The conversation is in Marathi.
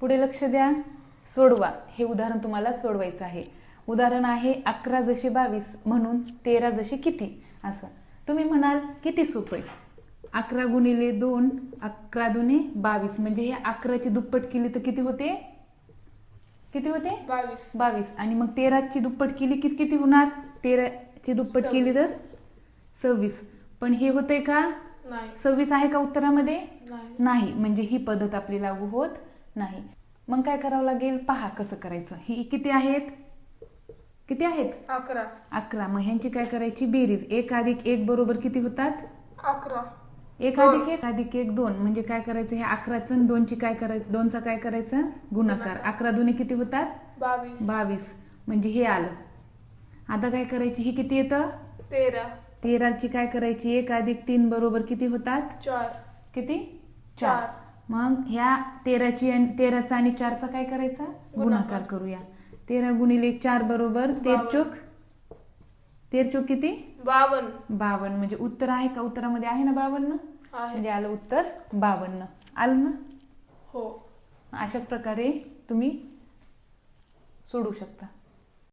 पुढे लक्ष द्या. सोडवा. हे उदाहरण तुम्हाला सोडवायचं आहे. उदाहरण आहे अकरा जसे बावीस म्हणून तेरा जसे किती? असं. तुम्ही म्हणाल किती सोपं आहे? अकरा गुणिले दोन अकरा दुने बावीस. म्हणजे हे अकराची दुप्पट केली तर किती होते? किती होते? बावीस. बावीस. आणि मग तेराची दुप्पट केली की किती होणार? तेराची दुप्पट केली तर सव्वीस. पण हे होते का? सव्वीस आहे का उत्तरामध्ये? नाही. म्हणजे ही पद्धत आपली लागू होत नाही. मग काय करावं लागेल? पहा कसं करायचं. ही किती आहेत? किती आहेत? अकरा. अकरा. मग ह्यांची काय करायची? बेरीज. एक अधिक एक बरोबर किती होतात? अकरा. एक अधिक एक अधिक एक दोन. म्हणजे काय करायचं? हे अकराचं आणि दोनची काय करायचं दोनचा काय करायचं? गुणाकार. अकरा दोन्ही किती होतात? बावीस. बावीस. म्हणजे हे आलं. आता काय करायची? ही किती येतं? तेरा. तेराची काय करायची? एक अधिक तीन बरोबर किती होतात? चार. किती? चार. मग ह्या तेराची आणि तेराचा आणि चारचा काय करायचा? गुणाकार. करूया. तेरा गुणिले चार बरोबर तेरचोक तेरचोक किती? बावन्न बावन्न म्हणजे उत्तर आहे का? उत्तरामध्ये आहे ना बावन्न म्हणजे आलं उत्तर बावन्न आलं ना? हो. अशाच प्रकारे तुम्ही सोडू शकता.